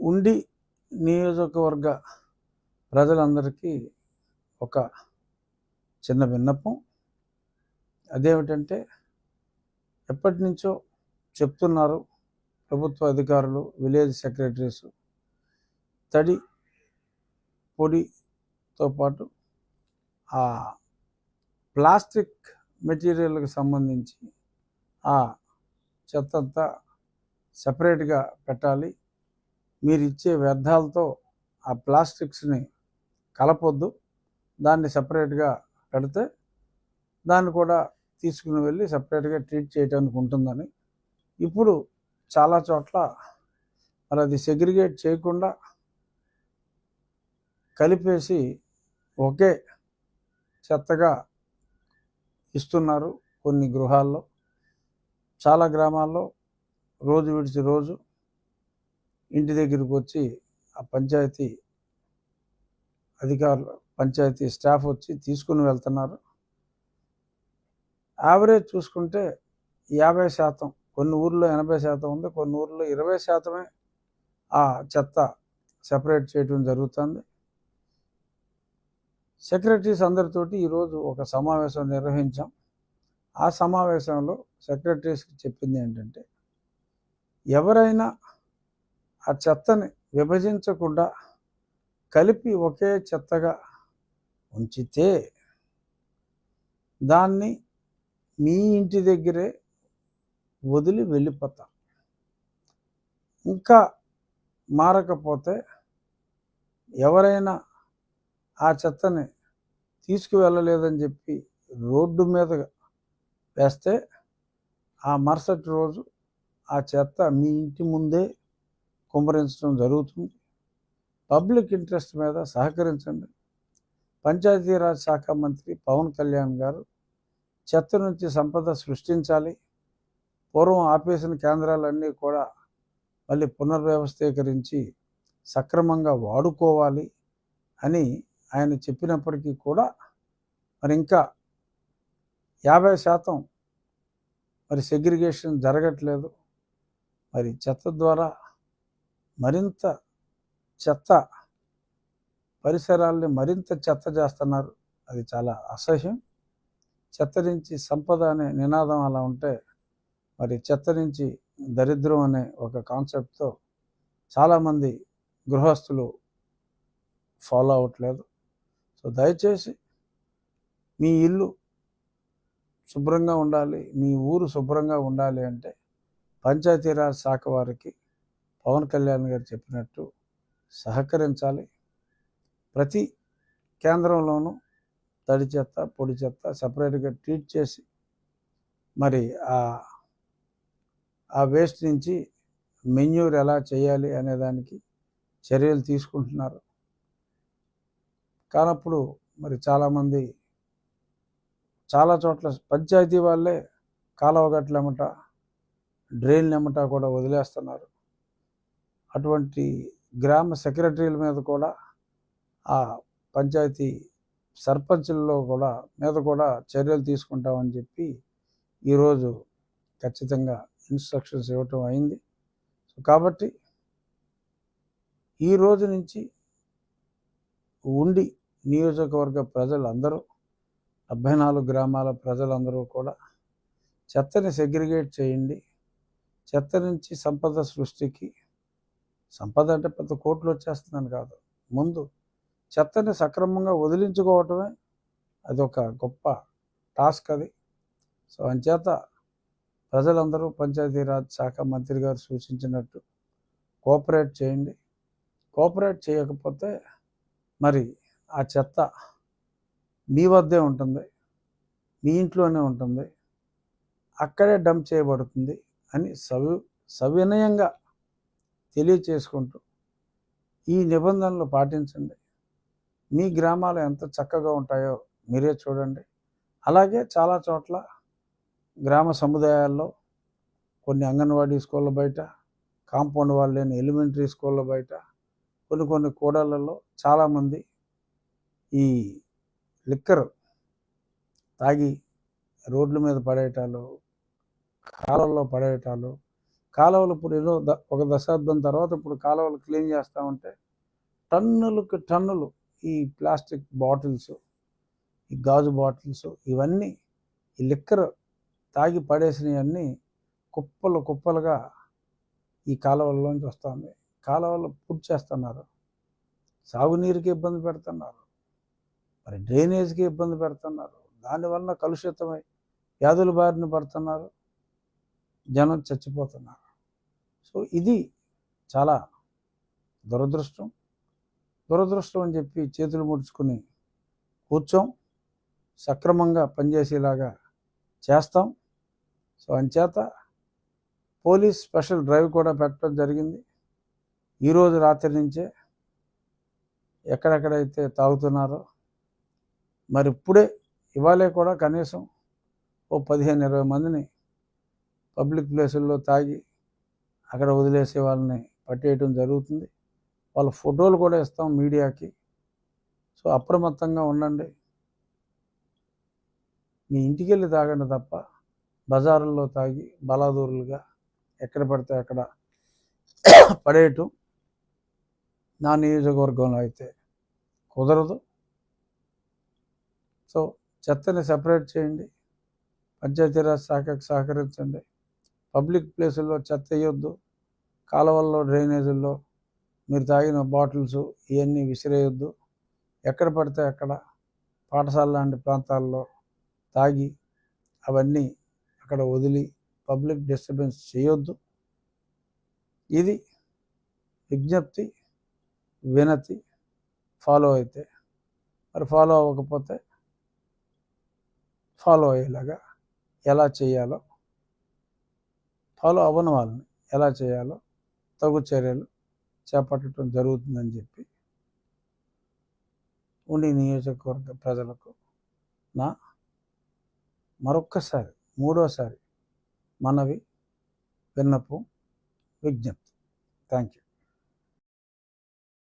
ఉండి నియోజకవర్గ ప్రజలందరికీ ఒక చిన్న విన్నపం. అదేమిటంటే ఎప్పటి నుంచో చెప్తున్నారు ప్రభుత్వ అధికారులు విలేజ్ సెక్రటరీస్. తడి పొడితో పాటు ఆ ప్లాస్టిక్ మెటీరియల్కి సంబంధించి ఆ చెత్త అంతా సపరేట్గా పెట్టాలి. మీరు ఇచ్చే వ్యర్థాలతో ఆ ప్లాస్టిక్స్ని కలపొద్దు. దాన్ని సపరేట్గా పెడితే దాన్ని కూడా తీసుకుని వెళ్ళి సపరేట్గా ట్రీట్ చేయడానికి ఉంటుందని. ఇప్పుడు చాలా చోట్ల మరి అది సెగ్రిగేట్ చేయకుండా కలిపేసి ఒకే చెత్తగా ఇస్తున్నారు కొన్ని గృహాల్లో. చాలా గ్రామాల్లో రోజు విడిచి రోజు ఇంటి దగ్గరికి వచ్చి ఆ పంచాయతీ అధికారులు పంచాయతీ స్టాఫ్ వచ్చి తీసుకుని వెళ్తున్నారు. యావరేజ్ చూసుకుంటే యాభై శాతం కొన్ని ఊర్లో ఎనభై శాతం ఉంది కొన్ని ఊర్లో ఇరవై శాతమే ఆ చెత్త సెపరేట్ చేయడం జరుగుతుంది. సెక్రటరీస్ అందరితోటి ఈరోజు ఒక సమావేశం నిర్వహించాం. ఆ సమావేశంలో సెక్రటరీస్కి చెప్పింది ఏంటంటే ఎవరైనా ఆ చెత్తని విభజించకుండా కలిపి ఒకే చెత్తగా ఉంచితే దాన్ని మీ ఇంటి దగ్గరే వదిలి వెళ్ళిపోతాం. ఇంకా మారకపోతే ఎవరైనా ఆ చెత్తని తీసుకువెళ్ళలేదని చెప్పి రోడ్డు మీదగా వేస్తే ఆ మరుసటి రోజు ఆ చెత్త మీ ఇంటి ముందే కుమ్మరించడం జరుగుతుంది. పబ్లిక్ ఇంట్రెస్ట్ మీద సహకరించండి. పంచాయతీరాజ్ శాఖ మంత్రి పవన్ కళ్యాణ్ గారు చెత్త నుంచి సంపద సృష్టించాలి. పూర్వం ఆపేసిన కేంద్రాలన్నీ కూడా మళ్ళీ పునర్వ్యవస్థీకరించి సక్రమంగా వాడుకోవాలి అని ఆయన చెప్పినప్పటికీ కూడా మరి ఇంకా యాభై శాతం మరి సెగ్రిగేషన్ జరగట్లేదు. మరి చెత్త ద్వారా మరింత చెత్త పరిసరాల్ని మరింత చెత్త చేస్తున్నారు. అది చాలా అసహ్యం. చెత్త నుంచి సంపద అనే నినాదం అలా ఉంటే మరి చెత్త నుంచి దరిద్రం అనే ఒక కాన్సెప్ట్తో చాలామంది గృహస్థులు ఫాలో అవ్వట్లేదు. సో దయచేసి మీ ఇల్లు శుభ్రంగా ఉండాలి మీ ఊరు శుభ్రంగా ఉండాలి అంటే పంచాయతీరాజ్ శాఖ వారికి పవన్ కళ్యాణ్ గారు చెప్పినట్టు సహకరించాలి. ప్రతి కేంద్రంలోనూ తడి చెత్త పొడి చెత్త సపరేట్గా ట్రీట్ చేసి మరి ఆ ఆ వేస్ట్ నుంచి మెన్యూర్ ఎలా చేయాలి అనే దానికి చర్యలు తీసుకుంటున్నారు. కానప్పుడు మరి చాలామంది చాలా చోట్ల పంచాయతీ వాళ్ళే కాలువ ఎమ్మట డ్రైన్లు ఎమ్మట కూడా వదిలేస్తున్నారు. అటువంటి గ్రామ సెక్రటరీల మీద కూడా ఆ పంచాయతీ సర్పంచుల్లో కూడా మీద కూడా చర్యలు తీసుకుంటామని చెప్పి ఈరోజు ఖచ్చితంగా ఇన్స్ట్రక్షన్స్ ఇవ్వటం అయింది. సో కాబట్టి ఈ రోజు నుంచి ఉండి నియోజకవర్గ ప్రజలందరూ డెబ్భై నాలుగు గ్రామాల ప్రజలందరూ కూడా చెత్తని సెగ్రిగేట్ చేయండి. చెత్త నుంచి సంపద సృష్టికి సంపద అంటే పెద్ద కోట్లు వచ్చేస్తుందని కాదు. ముందు చెత్తని సక్రమంగా వదిలించుకోవటమే అది ఒక గొప్ప టాస్క్ అది. సో అంచేత ప్రజలందరూ పంచాయతీరాజ్ శాఖ మంత్రి గారు సూచించినట్టు కోఆపరేట్ చేయండి. కోఆపరేట్ చేయకపోతే మరి ఆ చెత్త మీ వద్దే ఉంటుంది మీ ఇంట్లోనే ఉంటుంది అక్కడే డంప్ చేయబడుతుంది అని సవి సవినయంగా తెలియచేసుకుంటూ ఈ నిబంధనలు పాటించండి. మీ గ్రామాలు ఎంత చక్కగా ఉంటాయో మీరే చూడండి. అలాగే చాలా చోట్ల గ్రామ సముదాయాల్లో కొన్ని అంగన్వాడీ స్కూళ్ళ బయట కాంపౌండ్ వాళ్ళు లేని ఎలిమెంటరీ స్కూళ్ళ బయట కొన్ని కొన్ని కూడళ్ళలో చాలామంది ఈ లిక్కర్ తాగి రోడ్ల మీద పడేయటాలు కాలంలో పడేయటాలు కాలువలు ఇప్పుడు ఏదో ద- ఒక దశాబ్దం తర్వాత ఇప్పుడు కాలువలు క్లీన్ చేస్తూ ఉంటే టన్నులకు టన్నులు ఈ ప్లాస్టిక్ బాటిల్స్ ఈ గాజు బాటిల్స్ ఇవన్నీ ఈ లిక్కర్ తాగి పడేసినవన్నీ కుప్పలు కుప్పలుగా ఈ కాలువల్లోంచి వస్తుంది. కాలువలు పూర్తి చేస్తున్నారు. సాగునీరుకి ఇబ్బంది పెడుతున్నారు. మరి డ్రైనేజ్కి ఇబ్బంది పెడుతున్నారు. దానివల్ల కలుషితమై వ్యాధుల బారిన పడుతున్నారు. జనం చచ్చిపోతున్నారు. సో ఇది చాలా దురదృష్టం. దురదృష్టం అని చెప్పి చేతులు ముడుచుకుని కూర్చోం. సక్రమంగా పనిచేసేలాగా చేస్తాం. సో అంచేత పోలీస్ స్పెషల్ డ్రైవ్ కూడా పెట్టడం జరిగింది. ఈరోజు రాత్రి నుంచే ఎక్కడెక్కడైతే తాగుతున్నారో మరి ఇప్పుడే ఇవాళే కూడా కనీసం ఓ పదిహేను ఇరవై మందిని పబ్లిక్ ప్లేసుల్లో తాగి అక్కడ వదిలేసే వాళ్ళని పట్టేయటం జరుగుతుంది. వాళ్ళ ఫోటోలు కూడా ఇస్తాం మీడియాకి. సో అప్రమత్తంగా ఉండండి. మీ ఇంటికి వెళ్ళి తాగండి తప్ప బజారుల్లో తాగి బలాదూరులుగా ఎక్కడ పడితే అక్కడ పడేయటం నా నియోజకవర్గంలో అయితే కుదరదు. సో చెత్తని సపరేట్ చేయండి. పంచాయతీరాజ్ శాఖకు సహకరించండి. పబ్లిక్ ప్లేసుల్లో చెత్త వేయొద్దు కాలువల్లో డ్రైనేజీల్లో మీరు తాగిన బాటిల్స్ ఇవన్నీ విసిరేయొద్దు. ఎక్కడ పడితే అక్కడ పాఠశాల లాంటి ప్రాంతాల్లో తాగి అవన్నీ అక్కడ వదిలి పబ్లిక్ డిస్టర్బెన్స్ చేయొద్దు. ఇది విజ్ఞప్తి వినతి ఫాలో అయితే. మరి ఫాలో అవ్వకపోతే ఫాలో అయ్యేలాగా ఎలా చేయాలో ఫాలో అవ్వని వాళ్ళని ఎలా చేయాలో తగు చర్యలు చేపట్టడం జరుగుతుందని చెప్పి ఉండి నియోజకవర్గ ప్రజలకు నా మరొక్కసారి మూడోసారి మనవి విన్నపం విజ్ఞప్తి. Thank you